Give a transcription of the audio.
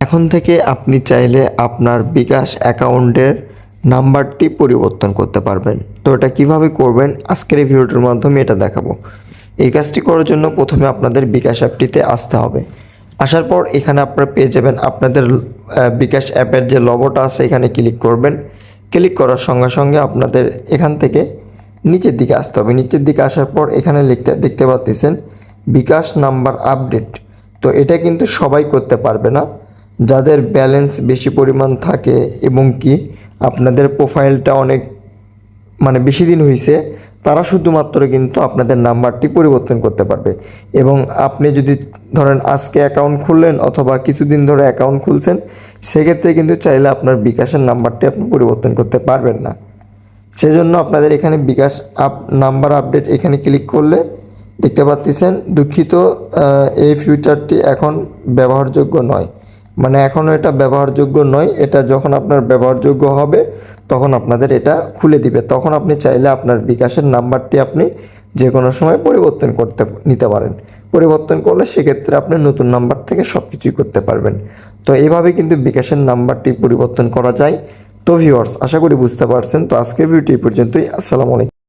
এখন থেকে আপনি চাইলে আপনার বিকাশ অ্যাকাউন্টের নাম্বারটি পরিবর্তন করতে পারবেন। তো এটা কীভাবে করবেন? আজকের এই ভিডিওটির মাধ্যমে এটা দেখাবো। এই কাজটি করার জন্য প্রথমে আপনাদের বিকাশ অ্যাপটিতে আসতে হবে। আসার পর এখানে আপনারা পেয়ে যাবেন আপনাদের বিকাশ অ্যাপের যে লবটা আছে, এখানে ক্লিক করবেন। ক্লিক করার সঙ্গে সঙ্গে আপনাদের এখান থেকে নিচের দিকে আসতে হবে। নিচের দিকে আসার পর এখানে লিখতে, দেখতে পাচ্ছেন বিকাশ নাম্বার আপডেট। তো এটা কিন্তু সবাই করতে পারবে না। যাদের ব্যালেন্স বেশি পরিমাণ থাকে এবং কি আপনাদের প্রোফাইলটা অনেক মানে বেশি দিন হয়েছে তারা শুধুমাত্র কিন্তু আপনাদের নাম্বারটি পরিবর্তন করতে পারবে। এবং আপনি যদি ধরেন আজকে অ্যাকাউন্ট খুললেন অথবা কিছুদিন ধরে অ্যাকাউন্ট খুলছেন, সেক্ষেত্রে কিন্তু চাইলে আপনার বিকাশের নাম্বারটি আপনি পরিবর্তন করতে পারবেন না। সেজন্য আপনাদের এখানে বিকাশ আপ, নাম্বার আপডেট এখানে ক্লিক করলে দেখতে পাচ্ছেন দুঃখিত এই ফিউচারটি এখন ব্যবহারযোগ্য নয়। মানে এখনও এটা ব্যবহারযোগ্য নয়, এটা যখন আপনার ব্যবহারযোগ্য হবে, তখন আপনাদের এটা খুলে দিবে। তখন আপনি চাইলে আপনার বিকাশের নাম্বারটি আপনি যে কোনো সময় পরিবর্তন করতে, নিতে পারেন। পরিবর্তন করলে সেক্ষেত্রে আপনি নতুন নাম্বার থেকে সব কিছুই করতে পারবেন। তো এইভাবে কিন্তু বিকাশের নাম্বারটি পরিবর্তন করা যায়। তো ভিউয়ার্স আশা করি বুঝতে পারছেন। তো আজকের ভিডিওটি পর্যন্তই। আসসালামু আলাইকুম।